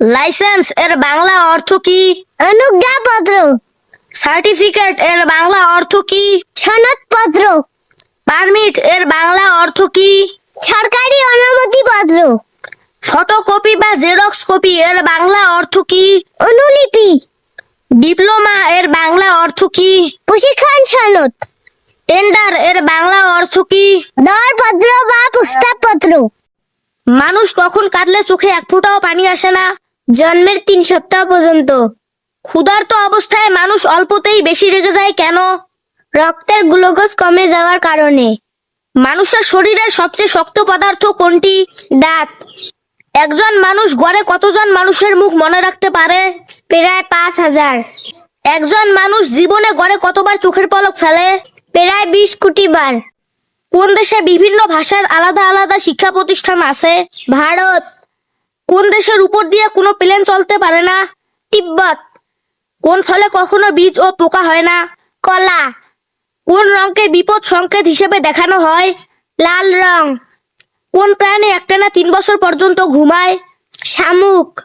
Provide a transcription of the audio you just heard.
Licence এর বাংলা অর্থ কি? অনুজ্ঞাপত্র। সার্টিফিকেট এর বাংলা অর্থ কি? সনদপত্র। পারমিট এর বাংলা অর্থ কি? সরকারি অনুমতিপত্র। ফটোকপি বা জেরক্স কপি এর বাংলা অর্থ কি? অনুলিপি। ডিপ্লোমা এর বাংলা অর্থ কি? প্রশিক্ষণ সনদ। টেন্ডার এর বাংলা অর্থ কি? দরপত্র বা প্রস্তাবপত্র। মানুষ কখন কাঁদলে চোখে এক ফোঁটাও পানি আসে না? জন্মের তিন সপ্তাহ পর্যন্ত। ক্ষুধার্ত অবস্থায় মানুষ অল্পতেই বেশি রেগে যায় কেন? রক্তের গ্লুকোজ কমে যাওয়ার কারণে। মানুষের শরীরের সবচেয়ে শক্ত পদার্থ কোনটি? দাঁত। একজন মানুষ গড়ে কতজন মানুষের মুখ মনে রাখতে পারে? প্রায় পাঁচ হাজার। একজন মানুষ জীবনে গড়ে কতবার চোখের পলক ফেলে? প্রায় বিশ কোটি বার। কোন দেশে বিভিন্ন ভাষার আলাদা আলাদা শিক্ষা প্রতিষ্ঠান আছে? ভারত। কোন দেশের উপর দিয়ে কোনো প্লেন চলতে পারে না? তিব্বত। কোন ফলে কখনো বীজ ও পোকা হয় না? কলা। কোন রঙকে বিপদ সংকেত হিসেবে দেখানো হয়? লাল রং। কোন প্রাণী একটানা তিন বছর পর্যন্ত ঘুমায়? শামুক।